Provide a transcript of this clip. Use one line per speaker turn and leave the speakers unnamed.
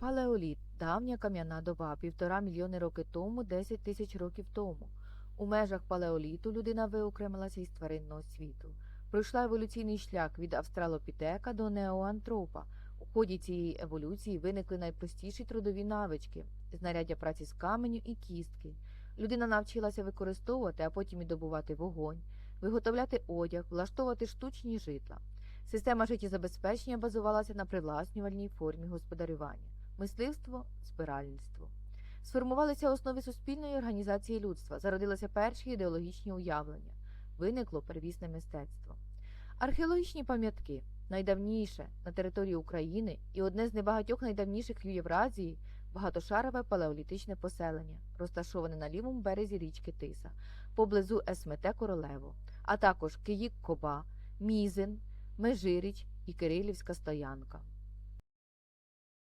Палеоліт давня кам'яна доба, півтора мільйони роки тому, 10 тисяч років тому. У межах палеоліту людина виокремилася із тваринного світу. Пройшла еволюційний шлях від австралопітека до неоантропа. У ході цієї еволюції виникли найпростіші трудові навички знаряддя праці з каменю і кістки. Людина навчилася використовувати, а потім і добувати вогонь, виготовляти одяг, влаштовувати штучні житла. Система життєзабезпечення базувалася на привласнювальній формі господарювання мисливство, збиральництво. Сформувалися основи суспільної організації людства, зародилися перші ідеологічні уявлення, виникло первісне мистецтво. Археологічні пам'ятки найдавніше на території України і одне з небагатьох найдавніших в Євразії багатошарове палеолітичне поселення, розташоване на лівому березі річки Тиса, поблизу Есмете Королево, а також Киїк Коба, Мізин, Межиріч і Кирилівська стоянка.